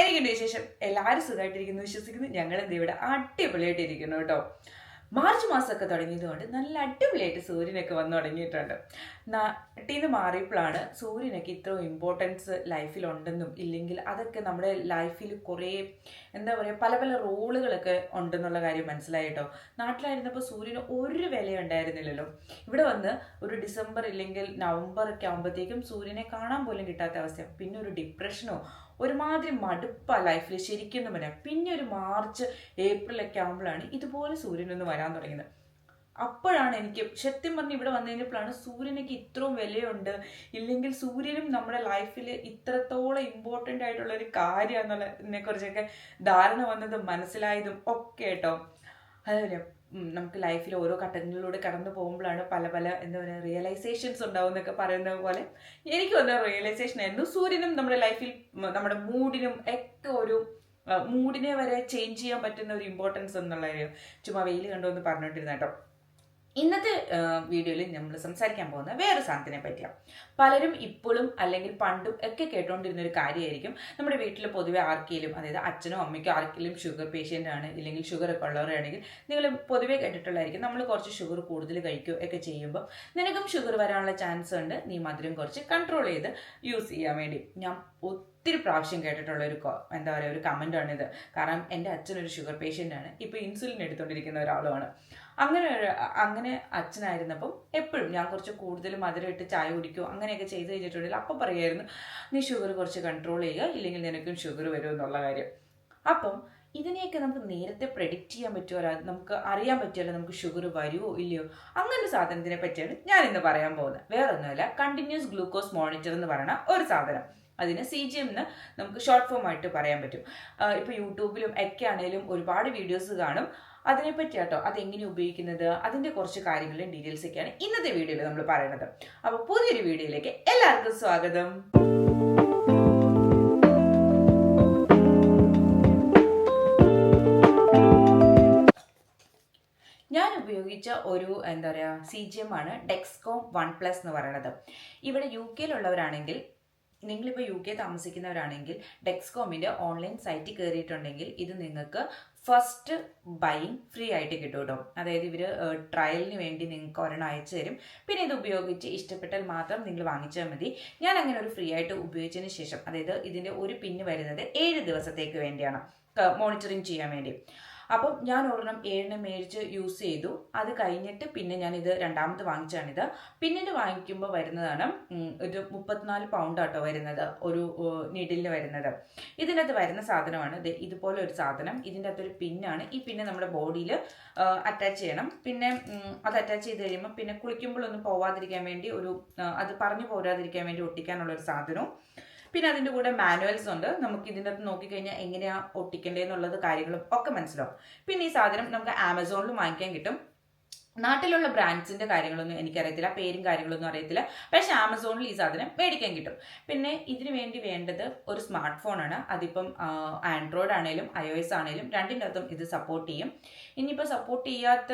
എനിക്കുണ്ട് വിശേഷം എല്ലാവരും സുഖമായിട്ടിരിക്കുന്നു വിശ്വസിക്കുന്നു. ഞങ്ങൾ എന്ത് ഇവിടെ അടിപൊളിയായിട്ടിരിക്കുന്നു കേട്ടോ. മാർച്ച് മാസമൊക്കെ തുടങ്ങിയതുകൊണ്ട് നല്ല അടിപൊളിയായിട്ട് സൂര്യനൊക്കെ വന്നു തുടങ്ങിയിട്ടുണ്ട്. നാട്ടിൽ നിന്ന് മാറിയപ്പോഴാണ് സൂര്യനൊക്കെ ഇത്ര ഇമ്പോർട്ടൻസ് ലൈഫിലുണ്ടെന്നും ഇല്ലെങ്കിൽ അതൊക്കെ നമ്മുടെ ലൈഫിൽ കുറേ എന്താ പറയുക പല പല റോളുകളൊക്കെ ഉണ്ടെന്നുള്ള കാര്യം മനസ്സിലായി കേട്ടോ. നാട്ടിലായിരുന്നപ്പോൾ സൂര്യന് ഒരു വില ഉണ്ടായിരുന്നില്ലല്ലോ. ഇവിടെ വന്ന് ഒരു ഡിസംബർ ഇല്ലെങ്കിൽ നവംബർ ഒക്കെ ആകുമ്പോഴത്തേക്കും സൂര്യനെ കാണാൻ പോലും കിട്ടാത്ത അവസ്ഥ പിന്നെ ഒരു ഡിപ്രഷനോ ഒരുമാതിരി മടുപ്പ ലൈഫിൽ ശരിക്കും പറയാം. പിന്നെ ഒരു മാർച്ച് ഏപ്രിൽ ഒക്കെ ആകുമ്പോഴാണ് ഇതുപോലെ സൂര്യനൊന്ന് വരാൻ തുടങ്ങിയത്. അപ്പോഴാണ് എനിക്ക് സത്യം പറഞ്ഞ് ഇവിടെ വന്നു കഴിഞ്ഞപ്പോഴാണ് സൂര്യനൊക്കെ ഇത്രയും വിലയുണ്ട്. ഇല്ലെങ്കിൽ സൂര്യനും നമ്മുടെ ലൈഫിൽ ഇത്രത്തോളം ഇമ്പോർട്ടന്റ് ആയിട്ടുള്ള ഒരു കാര്യമാണെന്നുള്ളതിനെ കുറിച്ചൊക്കെ ധാരണ വന്നതും മനസ്സിലായതും ഒക്കെ കേട്ടോ. അതുപോലെ നമുക്ക് ലൈഫിൽ ഓരോ ഘട്ടങ്ങളിലൂടെ കടന്നു പോകുമ്പോഴാണ് പല പല എന്താ പറയുക റിയലൈസേഷൻസ് ഉണ്ടാവും എന്നൊക്കെ പറയുന്ന പോലെ എനിക്ക് വന്ന റിയലൈസേഷൻ ആയിരുന്നു. സൂര്യനും നമ്മുടെ ലൈഫിൽ നമ്മുടെ മൂഡിനും ഒക്കെ ഒരു മൂഡിനെ വരെ ചേഞ്ച് ചെയ്യാൻ പറ്റുന്ന ഒരു ഇമ്പോർട്ടൻസ് എന്നുള്ള ചുമ്മാ വെയിൽ കണ്ടു എന്ന് പറഞ്ഞിട്ടിരുന്ന കേട്ടോ. ഇന്നത്തെ വീഡിയോയിൽ നമ്മൾ സംസാരിക്കാൻ പോകുന്ന വേറെ സാധനത്തിനെ പറ്റിയാണ്. പലരും ഇപ്പോഴും അല്ലെങ്കിൽ പണ്ടും ഒക്കെ കേട്ടുകൊണ്ടിരുന്ന ഒരു കാര്യമായിരിക്കും നമ്മുടെ വീട്ടിൽ പൊതുവെ ആർക്കെങ്കിലും അതായത് അച്ഛനോ അമ്മയ്ക്കോ ആർക്കെങ്കിലും ഷുഗർ പേഷ്യന്റ് ആണ് ഇല്ലെങ്കിൽ ഷുഗർ ഒക്കെ ഉള്ളവരാണെങ്കിൽ നിങ്ങൾ പൊതുവേ കേട്ടിട്ടുള്ളതായിരിക്കും നമ്മൾ കുറച്ച് ഷുഗർ കൂടുതൽ കഴിക്കുക ഒക്കെ ചെയ്യുമ്പോൾ നിനക്കും ഷുഗർ വരാനുള്ള ചാൻസ് ഉണ്ട്. നീ മധുരം കുറച്ച് കൺട്രോൾ ചെയ്ത് യൂസ് ചെയ്യാൻ വേണ്ടി. ഞാൻ ഒത്തിരി പ്രാവശ്യം കേട്ടിട്ടുള്ള ഒരു എന്താ പറയുക ഒരു കമന്റാണിത് കാരണം എന്റെ അച്ഛനൊരു ഷുഗർ പേഷ്യന്റ് ആണ്. ഇപ്പോൾ ഇൻസുലിൻ എടുത്തുകൊണ്ടിരിക്കുന്ന ഒരാളുമാണ്. അങ്ങനെ ഒരു അങ്ങനെ അച്ഛനായിരുന്നപ്പം എപ്പോഴും ഞാൻ കുറച്ച് കൂടുതൽ മധുരം ഇട്ട് ചായ കുടിക്കുമോ അങ്ങനെയൊക്കെ ചെയ്ത് കഴിഞ്ഞിട്ടുണ്ടെങ്കിൽ അപ്പം പറയുമായിരുന്നു നീ ഷുഗർ കുറച്ച് കൺട്രോൾ ചെയ്യുക ഇല്ലെങ്കിൽ നിനക്കും ഷുഗർ വരും എന്നുള്ള കാര്യം. അപ്പം ഇതിനെയൊക്കെ നമുക്ക് നേരത്തെ പ്രെഡിക്റ്റ് ചെയ്യാൻ പറ്റുമോ? നമുക്ക് അറിയാൻ പറ്റുമല്ലോ നമുക്ക് ഷുഗർ വരുമോ ഇല്ലയോ? അങ്ങനെ സാധനത്തിനെ പറ്റിയാണ് ഞാൻ ഇന്ന് പറയാൻ പോകുന്നത്. വേറൊന്നുമല്ല കണ്ടിന്യൂസ് ഗ്ലൂക്കോസ് മോണിറ്റർ എന്ന് പറയുന്ന ഒരു സാധനം. അതിന് സി ജി എം എന്ന് നമുക്ക് ഷോർട്ട് ഫോം ആയിട്ട് പറയാൻ പറ്റും. ഇപ്പോൾ യൂട്യൂബിലും ഒക്കെ ആണെങ്കിലും ഒരുപാട് വീഡിയോസ് കാണും. അതിനെപ്പറ്റി കേട്ടോ അതെങ്ങനെ ഉപയോഗിക്കുന്നത് അതിന്റെ കുറച്ച് കാര്യങ്ങളും ഡീറ്റെയിൽസ് ഒക്കെയാണ് ഇന്നത്തെ വീഡിയോയിൽ നമ്മൾ പറയുന്നത് അപ്പോൾ പുതിയൊരു വീഡിയോയിലേക്ക് എല്ലാവർക്കും സ്വാഗതം. ഞാൻ ഉപയോഗിച്ച ഒരു എന്താ പറയുക സി ജി എം ആണ് ഡെക്സ്കോം വൺ പ്ലസ് എന്ന് പറയുന്നത് ഇവിടെ യു കെയിലുള്ളവരാണെങ്കിൽ നിങ്ങളിപ്പോൾ യു കെ താമസിക്കുന്നവരാണെങ്കിൽ ഡെക്സ്കോമിന്റെ ഓൺലൈൻ സൈറ്റിൽ കയറിയിട്ടുണ്ടെങ്കിൽ ഇത് നിങ്ങൾക്ക് ഫസ്റ്റ് ബൈങ് ഫ്രീ ആയിട്ട് കിട്ടും കേട്ടോ അതായത് ഇവർ ട്രയലിന് വേണ്ടി നിങ്ങൾക്ക് ഒരെണ്ണം അയച്ചു തരും. പിന്നെ ഇത് ഉപയോഗിച്ച് ഇഷ്ടപ്പെട്ടാൽ മാത്രം നിങ്ങൾ വാങ്ങിച്ചാൽ മതി. ഞാൻ അങ്ങനെ ഒരു ഫ്രീ ആയിട്ട് ഉപയോഗിച്ചതിന് ശേഷം അതായത് ഇതിന്റെ ഒരു പിന്ന് വരുന്നത് ഏഴ് ദിവസത്തേക്ക് വേണ്ടിയാണ്. മോണിറ്ററിങ് ചെയ്യാൻ വേണ്ടി. അപ്പം ഞാൻ ഒരെണ്ണം ഏഴിന് മേടിച്ച് യൂസ് ചെയ്തു. അത് കഴിഞ്ഞിട്ട് പിന്നെ ഞാൻ ഇത് രണ്ടാമത് വാങ്ങിച്ചാണിത്. പിന്നീട് വാങ്ങിക്കുമ്പോൾ വരുന്നതാണ് ഒരു മുപ്പത്തിനാല് പൗണ്ട് ആട്ടോ വരുന്നത് ഒരു നീഡിലിന് വരുന്നത്. ഇതിനകത്ത് വരുന്ന സാധനമാണ്. ഇത് ഇതുപോലെ ഒരു സാധനം. ഇതിന്റെ അകത്തൊരു പിന്നാണ് ഈ പിന്നെ നമ്മുടെ ബോഡിയിൽ അറ്റാച്ച് ചെയ്യണം. പിന്നെ അത് അറ്റാച്ച് ചെയ്ത് കഴിയുമ്പോൾ പിന്നെ കുളിക്കുമ്പോഴൊന്നും പോവാതിരിക്കാൻ വേണ്ടി ഒരു അത് പറഞ്ഞു പോരാതിരിക്കാൻ വേണ്ടി ഒട്ടിക്കാനുള്ള ഒരു സാധനവും പിന്നെ അതിന്റെ കൂടെ മാനുവൽസ് ഉണ്ട്. നമുക്ക് ഇതിന്റെ അകത്ത് നോക്കിക്കഴിഞ്ഞാൽ എങ്ങനെയാണ് ഒട്ടിക്കേണ്ടതെന്നുള്ളത് കാര്യങ്ങളും ഒക്കെ മനസ്സിലാവും. പിന്നെ ഈ സാധനം നമുക്ക് ആമസോണിൽ വാങ്ങിക്കാൻ കിട്ടും. നാട്ടിലുള്ള ബ്രാൻഡ്സിന്റെ കാര്യങ്ങളൊന്നും എനിക്കറിയത്തില്ല. പേരും കാര്യങ്ങളൊന്നും അറിയത്തില്ല. പക്ഷെ ആമസോണിൽ ഈ സാധനം മേടിക്കാൻ കിട്ടും. പിന്നെ ഇതിനു വേണ്ടി വേണ്ടത് ഒരു സ്മാർട്ട് ഫോണാണ് അതിപ്പം ആൻഡ്രോയിഡ് ആണേലും ഐ ഒ എസ് ആണേലും രണ്ടിന്റെ അകത്തും ഇത് സപ്പോർട്ട് ചെയ്യും. ഇനിയിപ്പോൾ സപ്പോർട്ട് ചെയ്യാത്ത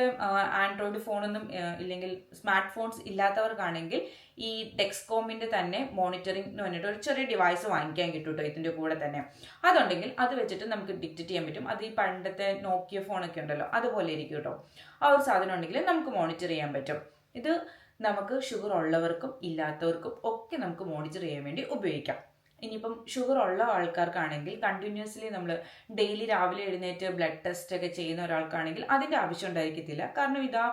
ആൻഡ്രോയിഡ് ഫോണൊന്നും ഇല്ലെങ്കിൽ സ്മാർട്ട് ഫോൺസ് ഇല്ലാത്തവർക്കാണെങ്കിൽ ഈ ഡെക്സ്കോമിന്റെ തന്നെ മോണിറ്ററിംഗിന് വേണ്ടിയിട്ട് ഒരു ചെറിയ ഡിവൈസ് വാങ്ങിക്കാൻ കിട്ടും കേട്ടോ ഇതിന്റെ കൂടെ തന്നെ. അതുണ്ടെങ്കിൽ അത് വെച്ചിട്ട് നമുക്ക് ഡിക്റ്റ് ചെയ്യാൻ പറ്റും. അത് ഈ പണ്ടത്തെ നോക്കിയ ഫോണൊക്കെ ഉണ്ടല്ലോ അതുപോലെ ഇരിക്കും കേട്ടോ ആ ഒരു സാധനം ഉണ്ടെങ്കിൽ നമുക്ക് മോണിറ്റർ ചെയ്യാൻ പറ്റും. ഇത് നമുക്ക് ഷുഗർ ഉള്ളവർക്കും ഇല്ലാത്തവർക്കും ഒക്കെ നമുക്ക് മോണിറ്റർ ചെയ്യാൻ വേണ്ടി ഉപയോഗിക്കാം. ഇനിയിപ്പം ഷുഗർ ഉള്ള ആൾക്കാർക്കാണെങ്കിൽ കണ്ടിന്യൂസ്ലി നമ്മൾ ഡെയിലി രാവിലെ എഴുന്നേറ്റ് ബ്ലഡ് ടെസ്റ്റ് ഒക്കെ ചെയ്യുന്ന ഒരാൾക്കാണെങ്കിൽ അതിന്റെ ആവശ്യം ഉണ്ടായിരിക്കത്തില്ല. കാരണം ഇതാ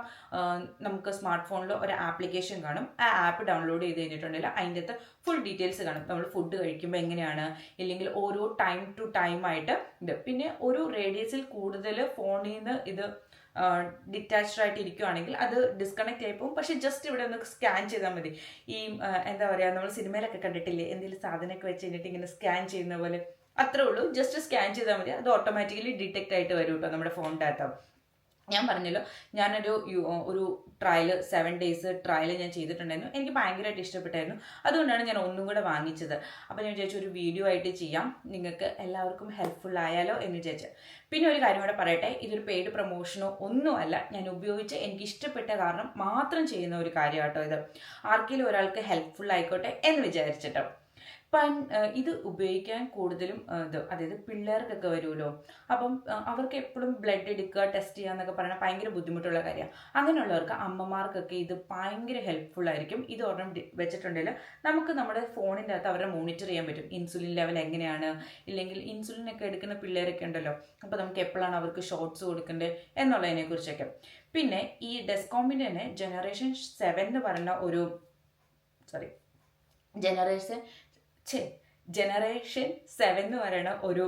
നമുക്ക് സ്മാർട്ട് ഫോണിൽ ഒരു ആപ്ലിക്കേഷൻ കാണും. ആ ആപ്പ് ഡൗൺലോഡ് ചെയ്ത് കഴിഞ്ഞിട്ടുണ്ടെങ്കിൽ അതിന്റെ അകത്ത് ഫുൾ ഡീറ്റെയിൽസ് കാണും. നമ്മൾ ഫുഡ് കഴിക്കുമ്പോൾ എങ്ങനെയാണ്? ഇല്ലെങ്കിൽ ഓരോ ടൈം ടു ടൈം ആയിട്ട് ഇത്. പിന്നെ ഒരു റേഡിയസിൽ കൂടുതൽ ഫോണിൽ നിന്ന് ഇത് ഡിറ്റാച്ച്ഡ് ആയിട്ട് ഇരിക്കുവാണെങ്കിൽ അത് ഡിസ്കണക്ട് ആയി പോകും. പക്ഷെ ജസ്റ്റ് ഇവിടെ ഒന്ന് സ്കാൻ ചെയ്താൽ മതി. ഈ എന്താ പറയുക നമ്മൾ സിനിമയിലൊക്കെ കണ്ടിട്ടില്ലേ? എന്തെങ്കിലും സാധനമൊക്കെ വെച്ച് കഴിഞ്ഞിട്ട് ഇങ്ങനെ സ്കാൻ ചെയ്യുന്ന പോലെ. അത്രേ ഉള്ളൂ. ജസ്റ്റ് സ്കാൻ ചെയ്താൽ മതി. അത് ഓട്ടോമാറ്റിക്കലി ഡിറ്റക്ട് ആയിട്ട് വരും കേട്ടോ നമ്മുടെ ഫോൺ അകത്ത്. ഞാൻ പറഞ്ഞല്ലോ ഞാനൊരു ഒരു ട്രയൽ സെവൻ ഡേയ്സ് ട്രയൽ ഞാൻ ചെയ്തിട്ടുണ്ടായിരുന്നു. എനിക്ക് ഭയങ്കരമായിട്ട് ഇഷ്ടപ്പെട്ടായിരുന്നു. അതുകൊണ്ടാണ് ഞാൻ ഒന്നും കൂടെ വാങ്ങിച്ചത്. അപ്പോൾ ഞാൻ വിചാരിച്ചു ഒരു വീഡിയോ ആയിട്ട് ചെയ്യാം. നിങ്ങൾക്ക് എല്ലാവർക്കും ഹെൽപ്ഫുൾ ആയാലോ എന്ന് വിചാരിച്ചു. പിന്നെ ഒരു കാര്യം കൂടെ പറയട്ടെ ഇതൊരു പെയ്ഡ് പ്രൊമോഷനോ ഒന്നുമല്ല ഞാൻ ഉപയോഗിച്ച് എനിക്ക് ഇഷ്ടപ്പെട്ട കാരണം മാത്രം ചെയ്യുന്ന ഒരു കാര്യമാട്ടോ ഇത്. ആർക്കെങ്കിലും ഒരാൾക്ക് ഹെൽപ്ഫുൾ ആയിക്കോട്ടെ എന്ന് വിചാരിച്ചിട്ടോ. ഇത് ഉപയോഗിക്കാൻ കൂടുതലും ഇത് അതായത് പിള്ളേർക്കൊക്കെ വരുമല്ലോ. അപ്പം അവർക്ക് എപ്പോഴും ബ്ലഡ് എടുക്കുക ടെസ്റ്റ് ചെയ്യുക എന്നൊക്കെ പറഞ്ഞാൽ ഭയങ്കര ബുദ്ധിമുട്ടുള്ള കാര്യമാണ്. അങ്ങനെയുള്ളവർക്ക് അമ്മമാർക്കൊക്കെ ഇത് ഭയങ്കര ഹെൽപ്ഫുൾ ആയിരിക്കും. ഇത് ഒരെണ്ണം വെച്ചിട്ടുണ്ടെങ്കിൽ നമുക്ക് നമ്മുടെ ഫോണിന്റെ അകത്ത് അവരെ മോണിറ്റർ ചെയ്യാൻ പറ്റും. ഇൻസുലിൻ ലെവൽ എങ്ങനെയാണ്? ഇല്ലെങ്കിൽ ഇൻസുലിൻ ഒക്കെ എടുക്കുന്ന പിള്ളേരൊക്കെ ഉണ്ടല്ലോ. അപ്പോൾ നമുക്ക് എപ്പോഴാണ് അവർക്ക് ഷോർട്സ് കൊടുക്കേണ്ടത് എന്നുള്ളതിനെ കുറിച്ചൊക്കെ പിന്നെ ഈ ഡെസ്കോമിന്റെ തന്നെ ജനറേഷൻ സെവൻ എന്ന് പറയുന്ന ഒരു സോറി ജനറേഷൻ ഛേ ജനറേഷൻ സെവൻ എന്ന് പറയുന്ന ഒരു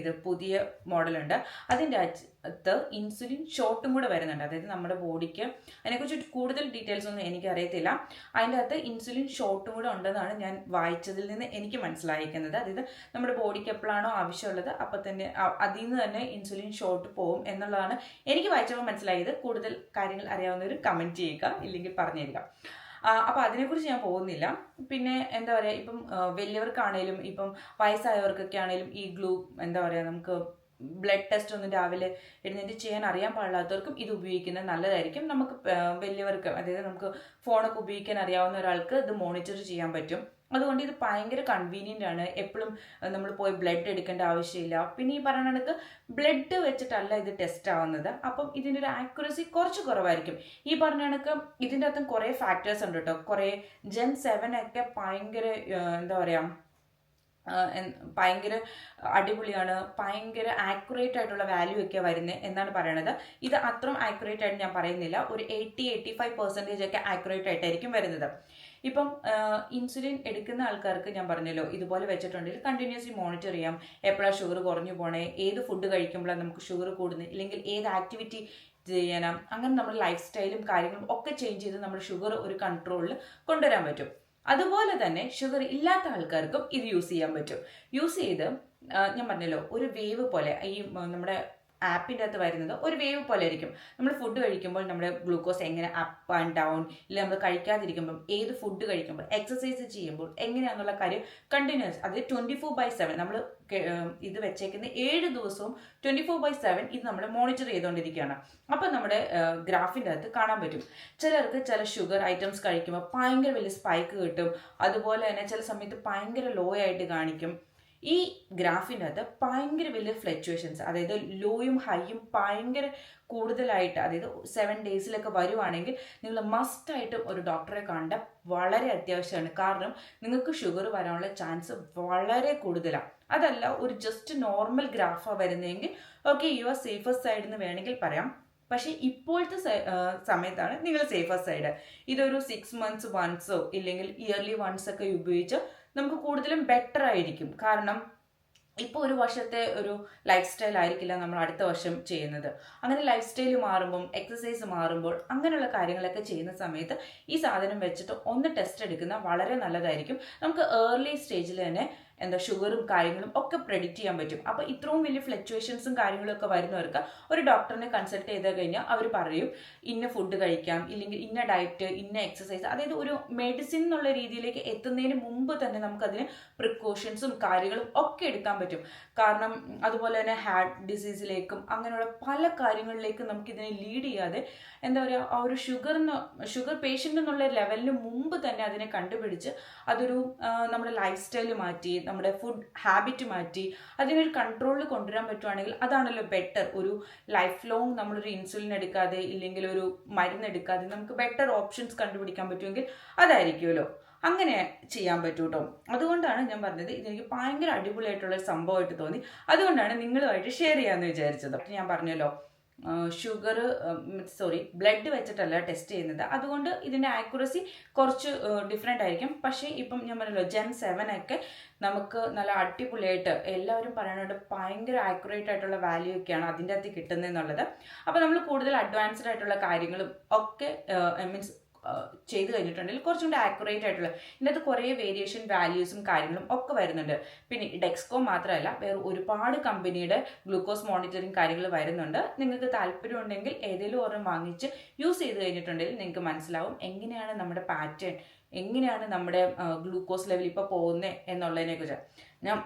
ഇത് പുതിയ മോഡലുണ്ട്. അതിന്റെ അകത്ത് ഇൻസുലിൻ ഷോട്ടും കൂടെ വരുന്നുണ്ട്. അതായത് നമ്മുടെ ബോഡിക്ക് അതിനെക്കുറിച്ച് കൂടുതൽ ഡീറ്റെയിൽസ് ഒന്നും എനിക്കറിയത്തില്ല. അതിന്റെ അകത്ത് ഇൻസുലിൻ ഷോട്ടും കൂടെ ഉണ്ടെന്നാണ് ഞാൻ വായിച്ചതിൽ നിന്ന് എനിക്ക് മനസ്സിലായിരിക്കുന്നത്. അതായത് നമ്മുടെ ബോഡിക്ക് എപ്പോഴാണോ ആവശ്യമുള്ളത് അപ്പം തന്നെ അതിൽ നിന്ന് തന്നെ ഇൻസുലിൻ ഷോട്ട് പോകും എന്നുള്ളതാണ് എനിക്ക് വായിച്ചപ്പോൾ മനസ്സിലായത്. കൂടുതൽ കാര്യങ്ങൾ അറിയാവുന്നവർ കമന്റ് ചെയ്യുക ഇല്ലെങ്കിൽ പറഞ്ഞു തരിക അപ്പോൾ അതിനെക്കുറിച്ച് ഞാൻ പോകുന്നില്ല. പിന്നെ എന്താ പറയുക ഇപ്പം വലിയവർക്കാണേലും ഇപ്പം വയസ്സായവർക്കൊക്കെ ആണേലും ഈ ഗ്ലൂ എന്താ പറയുക നമുക്ക് ബ്ലഡ് ടെസ്റ്റ് ഒന്നും രാവിലെ എഴുന്നേറ്റ് ചെയ്യാൻ അറിയാൻ പാടില്ലാത്തവർക്കും ഇത് ഉപയോഗിക്കുന്നത് നല്ലതായിരിക്കും. നമുക്ക് വലിയവർക്ക് അതായത് നമുക്ക് ഫോണൊക്കെ ഉപയോഗിക്കാൻ അറിയാവുന്ന ഒരാൾക്ക് ഇത് മോണിറ്റർ ചെയ്യാൻ പറ്റും. അതുകൊണ്ട് ഇത് ഭയങ്കര കൺവീനിയന്റ് ആണ്. എപ്പോഴും നമ്മൾ പോയി ബ്ലഡ് എടുക്കേണ്ട ആവശ്യമില്ല. പിന്നെ ഈ പറയുന്ന കണക്ക് ബ്ലഡ് വെച്ചിട്ടല്ല ഇത് ടെസ്റ്റ് ആവുന്നത്. അപ്പം ഇതിന്റെ ഒരു ആക്യുറസി കുറച്ച് കുറവായിരിക്കും. ഈ പറഞ്ഞ കണക്ക് ഇതിന്റെ അകത്തും കുറേ ഫാക്ടേഴ്സ് ഉണ്ട് കേട്ടോ കുറേ ജെൻ സെവൻ ഒക്കെ ഭയങ്കര എന്താ പറയുക ഭയങ്കര അടിപൊളിയാണ്. ഭയങ്കര ആക്യുറേറ്റ് ആയിട്ടുള്ള വാല്യൂ ഒക്കെ വരുന്നത് എന്നാണ് പറയണത്. ഇത് അത്രയും ആക്യുറേറ്റ് ആയിട്ട് ഞാൻ പറയുന്നില്ല. ഒരു എയ്റ്റി എയ്റ്റി ഫൈവ് പെർസെന്റേജ് ഒക്കെ ആക്യുറേറ്റ് ആയിട്ടായിരിക്കും വരുന്നത്. ഇപ്പം ഇൻസുലിൻ എടുക്കുന്ന ആൾക്കാർക്ക് ഞാൻ പറഞ്ഞല്ലോ ഇതുപോലെ വെച്ചിട്ടുണ്ടെങ്കിൽ കണ്ടിന്യൂസ്ലി മോണിറ്റർ ചെയ്യാം. എപ്പോഴാണ് ഷുഗർ കുറഞ്ഞു പോണേ ഏത് ഫുഡ് കഴിക്കുമ്പോഴാണ് നമുക്ക് ഷുഗർ കൂടുന്നത് ഇല്ലെങ്കിൽ ഏത് ആക്ടിവിറ്റി ചെയ്യണം അങ്ങനെ നമ്മുടെ ലൈഫ് സ്റ്റൈലും കാര്യങ്ങളും ഒക്കെ ചേഞ്ച് ചെയ്ത് നമ്മുടെ ഷുഗർ ഒരു കൺട്രോളിൽ കൊണ്ടുവരാൻ പറ്റും. അതുപോലെ തന്നെ ഷുഗർ ഇല്ലാത്ത ആൾക്കാർക്കും ഇത് യൂസ് ചെയ്യാൻ പറ്റും. യൂസ് ചെയ്ത് ഞാൻ പറഞ്ഞല്ലോ ഒരു വേവ് പോലെ ഈ നമ്മുടെ ആപ്പിന്റെ അകത്ത് വരുന്നത് ഒരു വേവ് പോലെ ആയിരിക്കും. നമ്മൾ ഫുഡ് കഴിക്കുമ്പോൾ നമ്മുടെ ഗ്ലൂക്കോസ് എങ്ങനെ അപ്പ് ആൻഡ് ഡൗൺ ഇല്ല? നമ്മൾ കഴിക്കാതിരിക്കുമ്പോൾ ഏത് ഫുഡ് കഴിക്കുമ്പോൾ എക്സസൈസ് ചെയ്യുമ്പോൾ എങ്ങനെയാണെന്നുള്ള കാര്യം കണ്ടിന്യൂസ് അത് ട്വന്റി ഫോർ ബൈ സെവൻ നമ്മൾ ഇത് വെച്ചേക്കുന്ന ഏഴ് ദിവസവും ട്വന്റി ഫോർ ബൈ സെവൻ ഇത് നമ്മൾ മോണിറ്റർ ചെയ്തുകൊണ്ടിരിക്കുകയാണ്. അപ്പം നമ്മുടെ ഗ്രാഫിന്റെ അകത്ത് കാണാൻ പറ്റും. ചിലർക്ക് ചില ഷുഗർ ഐറ്റംസ് കഴിക്കുമ്പോൾ ഭയങ്കര വലിയ സ്പൈക്ക് കിട്ടും. അതുപോലെ തന്നെ ചില സമയത്ത് ഭയങ്കര ലോ ആയിട്ട് കാണിക്കും. ഈ ഗ്രാഫിന്റെ അകത്ത് ഭയങ്കര വലിയ ഫ്ലക്ച്വേഷൻസ് അതായത് ലോയും ഹൈയും ഭയങ്കര കൂടുതലായിട്ട് അതായത് സെവൻ ഡേയ്സിലൊക്കെ വരുവാണെങ്കിൽ നിങ്ങൾ മസ്റ്റായിട്ടും ഒരു ഡോക്ടറെ കണ്ട വളരെ അത്യാവശ്യമാണ്. കാരണം നിങ്ങൾക്ക് ഷുഗർ വരാനുള്ള ചാൻസ് വളരെ കൂടുതലാണ് അതല്ല ഒരു ജസ്റ്റ് നോർമൽ ഗ്രാഫാണ് വരുന്നതെങ്കിൽ okay you are safest side എന്ന് വേണമെങ്കിൽ പറയാം. പക്ഷേ ഇപ്പോഴത്തെ സമയത്താണ് നിങ്ങൾ സേഫസ്റ്റ് സൈഡ് ഇതൊരു സിക്സ് മന്ത്സ് വൺസോ ഇല്ലെങ്കിൽ ഇയർലി വൺസ് ഒക്കെ ഉപയോഗിച്ച് നമുക്ക് കൂടുതലും ബെറ്റർ ആയിരിക്കും. കാരണം ഇപ്പോൾ ഒരു വർഷത്തെ ഒരു ലൈഫ് സ്റ്റൈൽ ആയിരിക്കില്ല നമ്മൾ അടുത്ത വർഷം ചെയ്യുന്നത്. അങ്ങനെ ലൈഫ് സ്റ്റൈൽ മാറുമ്പം എക്സസൈസ് മാറുമ്പോൾ അങ്ങനെയുള്ള കാര്യങ്ങളൊക്കെ ചെയ്യുന്ന സമയത്ത് ഈ സാധനം വെച്ചിട്ട് ഒന്ന് ടെസ്റ്റ് എടുക്കുന്ന വളരെ നല്ലതായിരിക്കും. നമുക്ക് ഏർലി സ്റ്റേജിൽ തന്നെ എന്താ ഷുഗറും കാര്യങ്ങളും ഒക്കെ പ്രെഡിക്റ്റ് ചെയ്യാൻ പറ്റും. അപ്പോൾ ഇത്രയും വലിയ ഫ്ലക്ച്വേഷൻസും കാര്യങ്ങളും ഒക്കെ വരുന്നവർക്ക് ഒരു ഡോക്ടറിനെ കൺസൾട്ട് ചെയ്ത് കഴിഞ്ഞാൽ അവർ പറയും ഇന്ന ഫുഡ് കഴിക്കാം ഇല്ലെങ്കിൽ ഇന്ന ഡയറ്റ് ഇന്ന എക്സസൈസ് അതായത് ഒരു മെഡിസിൻ എന്നുള്ള രീതിയിലേക്ക് എത്തുന്നതിന് മുമ്പ് തന്നെ നമുക്കതിന് പ്രിക്കോഷൻസും കാര്യങ്ങളും ഒക്കെ എടുക്കാൻ പറ്റും. കാരണം അതുപോലെ തന്നെ ഹാർട്ട് ഡിസീസിലേക്കും അങ്ങനെയുള്ള പല കാര്യങ്ങളിലേക്കും നമുക്കിതിനെ ലീഡ് ചെയ്യാതെ എന്താ പറയുക ആ ഒരു ഷുഗറിന് ഷുഗർ പേഷ്യന്റ് എന്നുള്ള ലെവലിന് മുമ്പ് തന്നെ അതിനെ കണ്ടുപിടിച്ച് അതൊരു നമ്മുടെ ലൈഫ് സ്റ്റൈൽ മാറ്റി നമ്മുടെ ഫുഡ് ഹാബിറ്റ് മാറ്റി അതിനൊരു കൺട്രോളിൽ കൊണ്ടുവരാൻ പറ്റുവാണെങ്കിൽ അതാണല്ലോ ബെറ്റർ ഒരു ലൈഫ് ലോങ് നമ്മളൊരു ഇൻസുലിൻ എടുക്കാതെ ഇല്ലെങ്കിൽ ഒരു മരുന്ന് എടുക്കാതെ നമുക്ക് ബെറ്റർ ഓപ്ഷൻസ് കണ്ടുപിടിക്കാൻ പറ്റുമെങ്കിൽ അതായിരിക്കുമല്ലോ. അങ്ങനെ ചെയ്യാൻ പറ്റൂ കേട്ടോ അതുകൊണ്ടാണ് ഞാൻ പറഞ്ഞത് ഇതെനിക്ക് ഭയങ്കര അടിപൊളിയായിട്ടുള്ള ഒരു സംഭവമായിട്ട് തോന്നി. അതുകൊണ്ടാണ് നിങ്ങളുമായിട്ട് ഷെയർ ചെയ്യാമെന്ന് വിചാരിച്ചത്. ഞാൻ പറഞ്ഞല്ലോ ഷുഗർ സോറി ബ്ലഡ് വെച്ചിട്ടല്ല ടെസ്റ്റ് ചെയ്യുന്നത്. അതുകൊണ്ട് ഇതിന്റെ ആക്യുറസി കുറച്ച് ഡിഫറെന്റ് ആയിരിക്കും. പക്ഷേ ഇപ്പം ഞാൻ പറഞ്ഞല്ലോ ജെൻ സെവൻ ഒക്കെ നമുക്ക് നല്ല അടിപൊളിയായിട്ട് എല്ലാവരും പറയുന്നുണ്ട് ഭയങ്കര ആക്യുറേറ്റ് ആയിട്ടുള്ള വാല്യൂ ഒക്കെയാണ് അതിന്റെ അകത്ത് കിട്ടുന്നതെന്നുള്ളത്. അപ്പോൾ നമ്മൾ കൂടുതൽ അഡ്വാൻസ്ഡ് ആയിട്ടുള്ള കാര്യങ്ങളും ഒക്കെ മീൻസ് ചെയ്ത് കഴിഞ്ഞിട്ടുണ്ടെങ്കിൽ കുറച്ചും കൂടി ആക്യുറേറ്റ് ആയിട്ടുള്ള ഇതിനകത്ത് കുറേ വേരിയേഷൻ വാല്യൂസും കാര്യങ്ങളും ഒക്കെ വരുന്നുണ്ട്. പിന്നെ ഡെക്സ്കോ മാത്രമല്ല വേറെ ഒരുപാട് കമ്പനിയുടെ ഗ്ലൂക്കോസ് മോണിറ്ററിങ് കാര്യങ്ങൾ വരുന്നുണ്ട്. നിങ്ങൾക്ക് താല്പര്യമുണ്ടെങ്കിൽ ഏതെങ്കിലും ഒരെണ്ണം വാങ്ങിച്ച് യൂസ് ചെയ്ത് കഴിഞ്ഞിട്ടുണ്ടെങ്കിൽ നിങ്ങൾക്ക് മനസ്സിലാവും എങ്ങനെയാണ് നമ്മുടെ പാറ്റേൺ എങ്ങനെയാണ് നമ്മുടെ ഗ്ലൂക്കോസ് ലെവൽ ഇപ്പോൾ പോകുന്നത് എന്നുള്ളതിനെ കുറിച്ച് ഞാൻ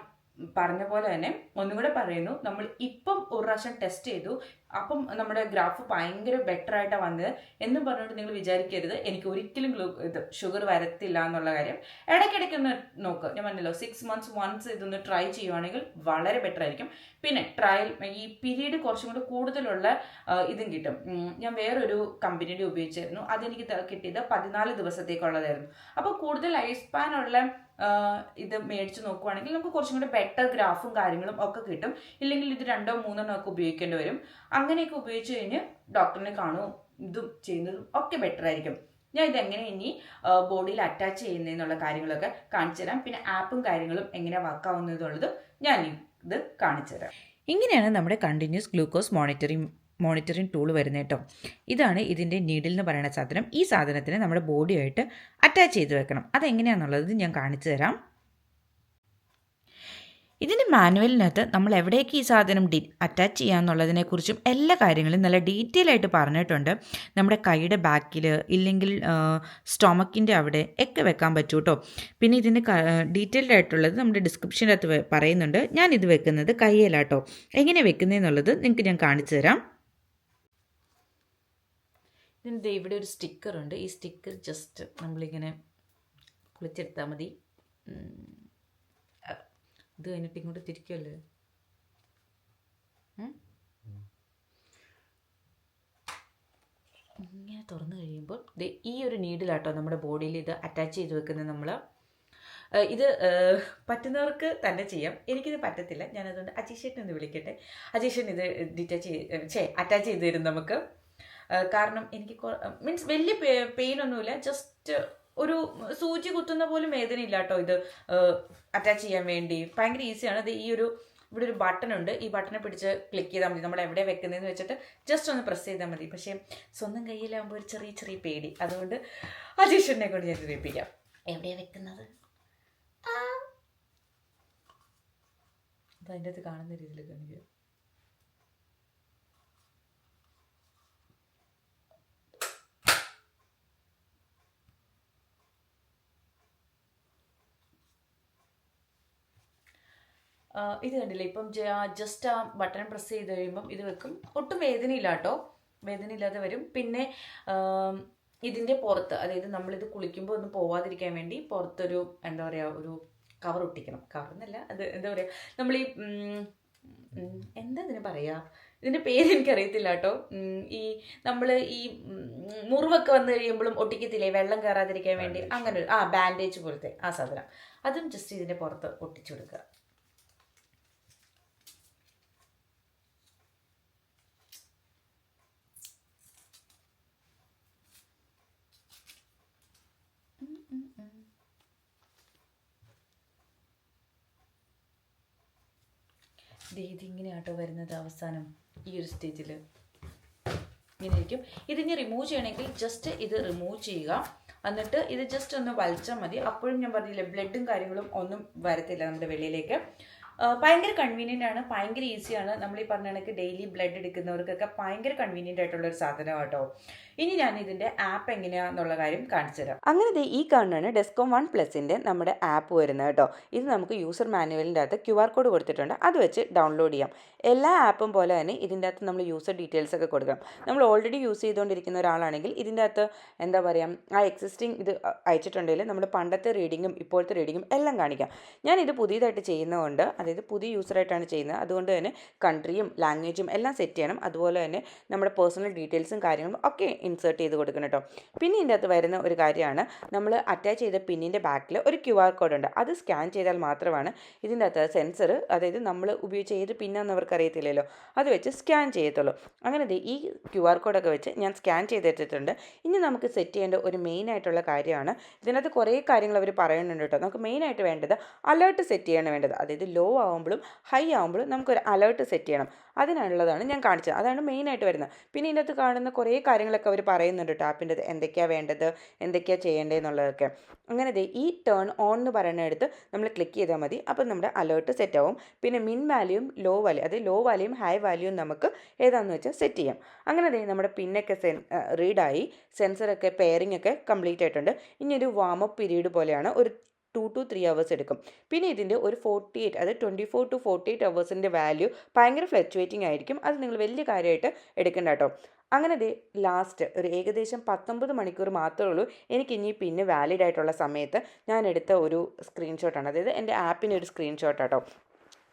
പറഞ്ഞ പോലെ തന്നെ ഒന്നുകൂടെ പറയുന്നു നമ്മൾ ഇപ്പം ഒരു പ്രാവശ്യം ടെസ്റ്റ് ചെയ്തു അപ്പം നമ്മുടെ ഗ്രാഫ് ഭയങ്കര ബെറ്റർ ആയിട്ടാണ് വന്നത്. എന്നും പറഞ്ഞുകൊണ്ട് നിങ്ങൾ വിചാരിക്കരുത്. എനിക്ക് ഒരിക്കലും ഗ്ലൂ ഇത് ഷുഗർ വരത്തില്ല എന്നുള്ള കാര്യം. ഇടയ്ക്കിടയ്ക്ക് ഒന്ന് നോക്കുക ഞാൻ പറഞ്ഞല്ലോ സിക്സ് മന്ത്സ് വൺസ് ഇതൊന്ന് ട്രൈ ചെയ്യുവാണെങ്കിൽ വളരെ ബെറ്റർ ആയിരിക്കും. പിന്നെ ട്രയൽ ഈ പീരീഡ് കുറച്ചും കൂടി കൂടുതലുള്ള ഇതും കിട്ടും. ഞാൻ വേറൊരു കമ്പനിയുടെ ഉപയോഗിച്ചായിരുന്നു. അതെനിക്ക് കിട്ടിയത് പതിനാല് ദിവസത്തേക്കുള്ളതായിരുന്നു. അപ്പോൾ കൂടുതൽ ലൈഫ് ഉള്ള ഇത് മേടിച്ച് നോക്കുവാണെങ്കിൽ നമുക്ക് കുറച്ചും കൂടി ബെറ്റർ ഗ്രാഫും കാര്യങ്ങളും ഒക്കെ കിട്ടും. ഇല്ലെങ്കിൽ ഇത് രണ്ടോ മൂന്നോ ഒക്കെ ഉപയോഗിക്കേണ്ടി വരും. അങ്ങനെയൊക്കെ ഉപയോഗിച്ച് കഴിഞ്ഞ് ഡോക്ടറിനെ കാണും ഇതും ചെയ്യുന്നതും ഒക്കെ ബെറ്റർ ആയിരിക്കും. ഞാൻ ഇതെങ്ങനെ ഇനി ബോഡിയിൽ അറ്റാച്ച് ചെയ്യുന്നതെന്നുള്ള കാര്യങ്ങളൊക്കെ കാണിച്ചു തരാം. പിന്നെ ആപ്പും കാര്യങ്ങളും എങ്ങനെ വർക്കാവുന്നതുള്ളതും ഞാൻ ഇത് കാണിച്ചു തരാം. ഇങ്ങനെയാണ് നമ്മുടെ continuous glucose monitoring monitoring tool വരുന്നത് കേട്ടോ. ഇതാണ് ഇതിന്റെ നീഡിൽ എന്ന് പറയുന്ന സാധനം. ഈ സാധനത്തിന് നമ്മുടെ ബോഡിയായിട്ട് അറ്റാച്ച് ചെയ്ത് വെക്കണം. അതെങ്ങനെയാണെന്നുള്ളത് ഞാൻ കാണിച്ചു തരാം. ഇതിന്റെ മാനുവലിനകത്ത് നമ്മൾ എവിടേക്ക് ഈ സാധനം ഡി അറ്റാച്ച് ചെയ്യാമെന്നുള്ളതിനെക്കുറിച്ചും എല്ലാ കാര്യങ്ങളും നല്ല ഡീറ്റെയിൽ ആയിട്ട് പറഞ്ഞിട്ടുണ്ട്. നമ്മുടെ കൈയുടെ ബാക്കിൽ ഇല്ലെങ്കിൽ സ്റ്റൊമക്കിന്റെ അവിടെ ഒക്കെ വെക്കാൻ പറ്റൂ കേട്ടോ പിന്നെ ഇതിന്റെ ഡീറ്റെയിൽഡ് ആയിട്ടുള്ളത് നമ്മുടെ ഡിസ്ക്രിപ്ഷന്റെ അകത്ത് പറയുന്നുണ്ട്. ഞാൻ ഇത് വെക്കുന്നത് കയ്യിലാട്ടോ എങ്ങനെ വെക്കുന്നതെന്നുള്ളത് നിങ്ങൾക്ക് ഞാൻ കാണിച്ചു തരാം. ഇതിന്റെ ഇവിടെ ഒരു സ്റ്റിക്കർ ഉണ്ട്. ഈ സ്റ്റിക്കർ ജസ്റ്റ് നമ്മളിങ്ങനെ കുളിച്ചെടുത്താൽ മതി. ഇത് കഴിഞ്ഞിട്ട് ഇങ്ങോട്ട് തിരിക്കല്ലേ? ഇങ്ങനെ തുറന്നു കഴിയുമ്പോൾ ഈ ഒരു നീഡിലാട്ടോ നമ്മുടെ ബോഡിയിൽ ഇത് അറ്റാച്ച് ചെയ്ത് വെക്കുന്നത് നമ്മൾ ഇത് പറ്റുന്നവർക്ക് തന്നെ ചെയ്യാം. എനിക്കിത് പറ്റത്തില്ല. ഞാനതുകൊണ്ട് അജീഷേട്ടൻ ഒന്ന് വിളിക്കട്ടെ. അജീഷൻ ഇത് ഡിറ്റാച്ച് ചെയ്ത് അറ്റാച്ച് ചെയ്ത് തരും നമുക്ക്. കാരണം എനിക്ക് മീൻസ് വലിയ പെയിൻ ഒന്നുമില്ല. ജസ്റ്റ് ഒരു സൂചി കുത്തുന്ന പോലും വേദന ഇല്ല കേട്ടോ ഇത്. അറ്റാച്ച് ചെയ്യാൻ വേണ്ടി. ഭയങ്കര ഈസിയാണ് ഇത് ഈ ഒരു ഇവിടെ ഒരു ബട്ടൺ ഉണ്ട്. ഈ ബട്ടനെ പിടിച്ച് ക്ലിക്ക് ചെയ്താൽ മതി. നമ്മൾ എവിടെ വെക്കുന്നതെന്ന് വെച്ചിട്ട് ജസ്റ്റ് ഒന്ന് പ്രസ് ചെയ്താൽ മതി. പക്ഷേ സ്വന്തം കയ്യിലാകുമ്പോൾ ഒരു ചെറിയ ചെറിയ പേടി. അതുകൊണ്ട് അജീഷനെ കൊണ്ട് ഞാൻ ചെയ്യിപ്പിക്കാം എവിടെയാണ് വെക്കുന്നത്. അത് അതിന്റെ അകത്ത് കാണുന്ന രീതിയിൽ കാണിക്കുക ഇത് കണ്ടില്ലേ? ഇപ്പം ജസ്റ്റ് ആ ബട്ടൺ പ്രസ് ചെയ്ത് കഴിയുമ്പം ഇത് വെക്കും. ഒട്ടും വേദനയില്ല കേട്ടോ വേദനയില്ലാതെ വരും. പിന്നെ ഇതിന്റെ പുറത്ത് അതായത് നമ്മളിത് കുളിക്കുമ്പോൾ ഒന്നും പോവാതിരിക്കാൻ വേണ്ടി പുറത്തൊരു എന്താ പറയുക ഒരു കവർ ഒട്ടിക്കണം. കവർ എന്നല്ല അത് എന്താ പറയുക നമ്മൾ ഈ എന്താ ഇതിന് പറയുക ഇതിന്റെ പേര് എനിക്കറിയത്തില്ല കേട്ടോ ഈ നമ്മൾ ഈ മുറിവൊക്കെ വന്നു കഴിയുമ്പോഴും ഒട്ടിക്കത്തില്ലേ? വെള്ളം കയറാതിരിക്കാൻ വേണ്ടി അങ്ങനെ ഒരു ആ ബാൻഡേജ് പോലത്തെ ആ സാധനം. അതും ജസ്റ്റ് ഇതിന്റെ പുറത്ത് ഒട്ടിച്ചു കൊടുക്കുക. ദേ ഇതിങ്ങനെയാട്ടോ വരുന്നത് അവസാനം ഈ ഒരു സ്റ്റേജിൽ ഇങ്ങനെ ഇരിക്കും ഇതിനി റിമൂവ് ചെയ്യണമെങ്കിൽ ജസ്റ്റ് ഇത് റിമൂവ് ചെയ്യുക. എന്നിട്ട് ഇത് ജസ്റ്റ് ഒന്ന് വലിച്ചാൽ മതി. അപ്പോഴും ഞാൻ പറഞ്ഞില്ലേ ബ്ലഡും കാര്യങ്ങളും ഒന്നും വരത്തില്ല നമ്മുടെ വെളിയിലേക്ക്. ഭയങ്കര കൺവീനിയന്റ് ആണ്. ഭയങ്കര ഈസിയാണ് നമ്മൾ ഈ പറഞ്ഞ കണക്ക് ഡെയിലി ബ്ലഡ് എടുക്കുന്നവർക്കൊക്കെ ഭയങ്കര കൺവീനിയന്റ് ആയിട്ടുള്ള ഒരു സാധനം കേട്ടോ ഇനി ഞാൻ ഇതിന്റെ ആപ്പ് എങ്ങനെയാന്നുള്ള കാര്യം കാണിച്ചു തരാം. അങ്ങനെ ഈ കാണുന്നതാണ് ഡെസ്കോം വൺ പ്ലസിന്റെ നമ്മുടെ ആപ്പ് വരുന്നത് കേട്ടോ. ഇത് നമുക്ക് യൂസർ മാനുവലിന്റെ അകത്ത് ക്യു ആർ കോഡ് കൊടുത്തിട്ടുണ്ട്. അത് വെച്ച് ഡൗൺലോഡ് ചെയ്യാം. എല്ലാ ആപ്പും പോലെ തന്നെ ഇതിന്റെ അകത്ത് നമ്മൾ യൂസർ ഡീറ്റെയിൽസ് ഒക്കെ കൊടുക്കണം. നമ്മൾ ഓൾറെഡി യൂസ് ചെയ്തുകൊണ്ടിരിക്കുന്ന ഒരാളാണെങ്കിൽ ഇതിന്റെ അകത്ത് എന്താ പറയുക ആ എക്സിസ്റ്റിംഗ് ഇത് അയച്ചിട്ടുണ്ടെങ്കിൽ നമ്മുടെ പണ്ടത്തെ റീഡിങ്ങും ഇപ്പോഴത്തെ റീഡിങ്ങും എല്ലാം കാണിക്കാം. ഞാൻ ഇത് പുതിയതായിട്ട് ചെയ്യുന്നതുകൊണ്ട് അതായത് പുതിയ യൂസറായിട്ടാണ് ചെയ്യുന്നത്. അതുകൊണ്ട് തന്നെ കൺട്രിയും ലാംഗ്വേജും എല്ലാം സെറ്റ് ചെയ്യണം. അതുപോലെ തന്നെ നമ്മുടെ പേഴ്സണൽ ഡീറ്റെയിൽസും കാര്യങ്ങളും ഒക്കെ ഇൻസേർട്ട് ചെയ്ത് കൊടുക്കണം കേട്ടോ പിന്നെ ഇതിന്റെ അകത്ത് വരുന്ന ഒരു കാര്യമാണ് നമ്മൾ അറ്റാച്ച് ചെയ്ത പിന്നിന്റെ ബാക്കിൽ ഒരു ക്യു ആർ കോഡ് ഉണ്ട്. അത് സ്കാൻ ചെയ്താൽ മാത്രമാണ് ഇതിന്റെ അകത്ത് സെൻസർ അതായത് നമ്മൾ ഉപയോഗിച്ച ഏത് പിന്നാന്ന് അവർക്ക് അറിയത്തില്ലല്ലോ അത് വെച്ച് സ്കാൻ ചെയ്യത്തുള്ളൂ. അങ്ങനെ ഈ ക്യു ആർ കോഡൊക്കെ വെച്ച് ഞാൻ സ്കാൻ ചെയ്തെടുത്തിട്ടുണ്ട് ഇനി നമുക്ക് സെറ്റ് ചെയ്യേണ്ട ഒരു മെയിൻ ആയിട്ടുള്ള കാര്യമാണ് ഇതിനകത്ത് കുറേ കാര്യങ്ങൾ അവർ പറയുന്നുണ്ട് കേട്ടോ നമുക്ക് മെയിനായിട്ട് വേണ്ടത് അലേർട്ട് സെറ്റ് ചെയ്യാണ് വേണ്ടത്. അതായത് ലോ ആകുമ്പോഴും ഹൈ ആകുമ്പോഴും നമുക്കൊരു അലേർട്ട് സെറ്റ് ചെയ്യണം. അതിനുള്ളതാണ് ഞാൻ കാണിച്ചത്. അതാണ് മെയിനായിട്ട് വരുന്നത്. പിന്നെ ഇതിനകത്ത് കാണുന്ന കുറേ കാര്യങ്ങളൊക്കെ അവർ പറയുന്നുണ്ട് കേട്ടോ ആപ്പിന്റെ എന്തൊക്കെയാണ് വേണ്ടത്? എന്തൊക്കെയാണ് ചെയ്യേണ്ടതെന്നുള്ളതൊക്കെ അങ്ങനെ ഈ ടേൺ ഓൺ എന്ന് പറയുന്നിടത്ത് നമ്മൾ ക്ലിക്ക് ചെയ്താൽ മതി. അപ്പോൾ നമ്മുടെ അലേർട്ട് സെറ്റ് ആവും. പിന്നെ മിൻ വാല്യൂം ലോ വാല്യൂ അതായത് ലോ വാല്യൂയും ഹൈ വാല്യൂയും നമുക്ക് ഏതാണെന്ന് വെച്ചാൽ സെറ്റ് ചെയ്യാം. അങ്ങനെ ദേ നമ്മുടെ പിന്നൊക്കെ സെൻ റീഡായി സെൻസറൊക്കെ പെയറിംഗ് ഒക്കെ കംപ്ലീറ്റ് ആയിട്ടുണ്ട്. ഇനി ഒരു വാമപ്പ് പീരീഡ് പോലെയാണ്. ഒരു ടു ടു ത്രീ അവേഴ്സ് എടുക്കും. പിന്നെ ഇതിന്റെ ഒരു ഫോർട്ടി എയ്റ്റ് അതായത് twenty four to forty eight അവേഴ്സിന്റെ value ഭയങ്കര ഫ്ലക്ച്വേറ്റിംഗ് ആയിരിക്കും. അത് നിങ്ങൾ വലിയ കാര്യമായിട്ട് എടുക്കേണ്ട കേട്ടോ അങ്ങനെ ദേ ലാസ്റ്റ് ഒരു ഏകദേശം പത്തൊമ്പത് മണിക്കൂർ മാത്രമേ ഉള്ളൂ. എനിക്ക് ഇനി പിന്നെ വാലിഡ് ആയിട്ടുള്ള സമയത്ത് ഞാൻ എടുത്ത ഒരു സ്ക്രീൻഷോട്ടാണ് അതായത് എന്റെ ആപ്പിന്റെ ഒരു സ്ക്രീൻഷോട്ടാട്ടോ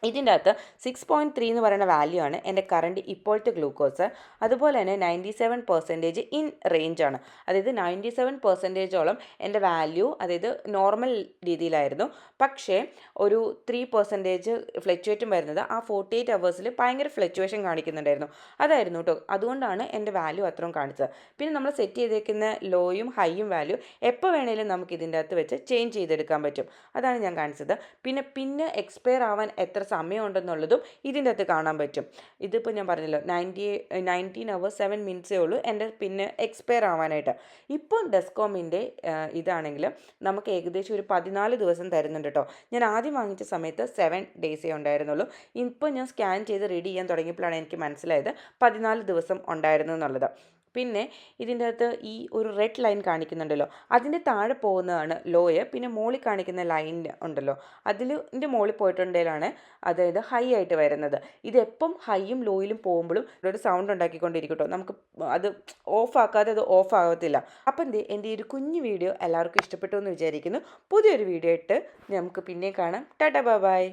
ഇതിന്റെ അകത്ത് സിക്സ് പോയിന്റ് ത്രീ എന്ന് പറയുന്ന വാല്യൂ ആണ് എന്റെ കറണ്ട് ഇപ്പോഴത്തെ ഗ്ലൂക്കോസ് അതുപോലെ തന്നെ ninety seven percentage in range ആണ്. അതായത് നയന്റി സെവൻ പെർസെന്റേജോളം എന്റെ വാല്യൂ അതായത് നോർമൽ രീതിയിലായിരുന്നു. പക്ഷേ ഒരു ത്രീ പെർസെന്റേജ് ഫ്ലക്ച്വേറ്റും വരുന്നത് ആ ഫോർട്ടി എയ്റ്റ് അവേഴ്സിൽ ഭയങ്കര ഫ്ലക്ച്വേഷൻ കാണിക്കുന്നുണ്ടായിരുന്നു. അതായിരുന്നു കേട്ടോ അതുകൊണ്ടാണ് എന്റെ വാല്യൂ അത്രയും കാണിച്ചത്. പിന്നെ നമ്മൾ സെറ്റ് ചെയ്തേക്കുന്ന ലോയും ഹൈയും വാല്യൂ എപ്പോൾ വേണേലും നമുക്ക് ഇതിന്റെ അകത്ത് വെച്ച് ചേഞ്ച് ചെയ്തെടുക്കാൻ പറ്റും. അതാണ് ഞാൻ കാണിച്ചത്. പിന്നെ പിന്നെ എക്സ്പയർ ആവാൻ എത്ര സമയമുണ്ടെന്നുള്ളതും ഇതിന്റെ അകത്ത് കാണാൻ പറ്റും. ഇതിപ്പോൾ ഞാൻ പറഞ്ഞല്ലോ നയന്റി നയന്റീൻ അവേഴ്സ് സെവൻ മിനിറ്റ്സേ ഉള്ളൂ. എന്റെ പിന്നെ എക്സ്പയർ ആവാനായിട്ട്. ഇപ്പോൾ ഡെസ്കോമിന്റെ ഇതാണെങ്കിൽ നമുക്ക് ഏകദേശം ഒരു പതിനാല് ദിവസം തരുന്നുണ്ട് കേട്ടോ. ഞാൻ ആദ്യം വാങ്ങിച്ച സമയത്ത് സെവൻ ഡേയ്സേ ഉണ്ടായിരുന്നുള്ളൂ. ഇപ്പോൾ ഞാൻ സ്കാൻ ചെയ്ത് റെഡി ചെയ്യാൻ തുടങ്ങിയപ്പോഴാണ് എനിക്ക് മനസ്സിലായത് പതിനാല് ദിവസം ഉണ്ടായിരുന്നു എന്നുള്ളത്. പിന്നെ ഇതിന്റെ അകത്ത് ഈ ഒരു റെഡ് ലൈൻ കാണിക്കുന്നുണ്ടല്ലോ. അതിന്റെ താഴെ പോകുന്നതാണ് ലോയർ പിന്നെ മുകളിൽ കാണിക്കുന്ന ലൈൻ ഉണ്ടല്ലോ. അതിലിന്റെ മോളിൽ പോയിട്ടുണ്ടെങ്കിലാണ് അതായത് ഹൈ ആയിട്ട് വരുന്നത്. ഇതെപ്പം ഹൈയും ലോയിലും പോകുമ്പോഴും ഒരു സൗണ്ട് ഉണ്ടാക്കിക്കൊണ്ടിരിക്കട്ടോ. നമുക്ക് അത് ഓഫ് ആക്കാതെ അത് ഓഫ് ആകത്തില്ല. അപ്പം എന്തേ എന്റെ ഈ ഒരു കുഞ്ഞു വീഡിയോ എല്ലാവർക്കും ഇഷ്ടപ്പെട്ടു എന്ന് വിചാരിക്കുന്നു. പുതിയൊരു വീഡിയോ ഇട്ട് നമുക്ക് പിന്നെ കാണാം. ടാറ്റ ബൈ